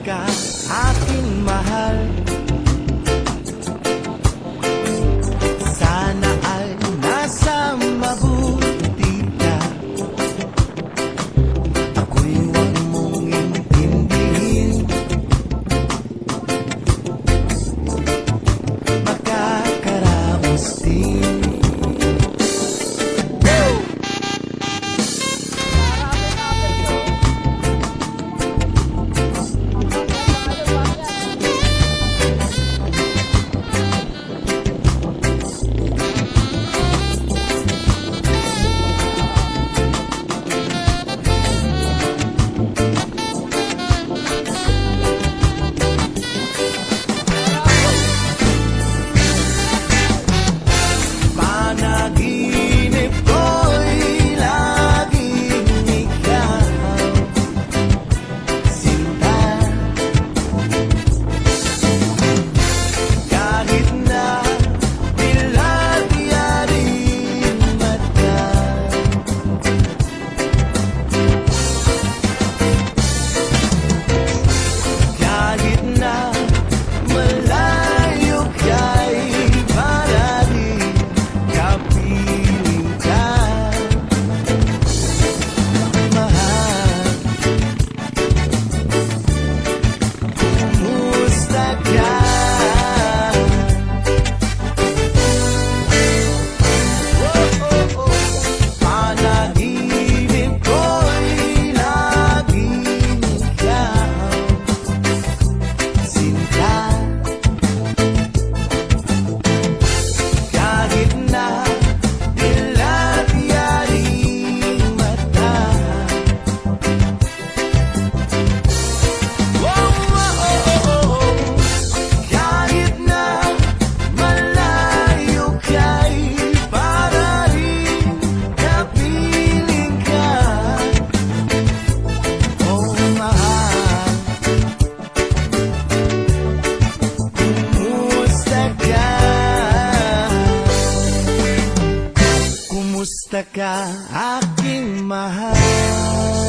ka aking mahal. Kumusta ka aking mahal?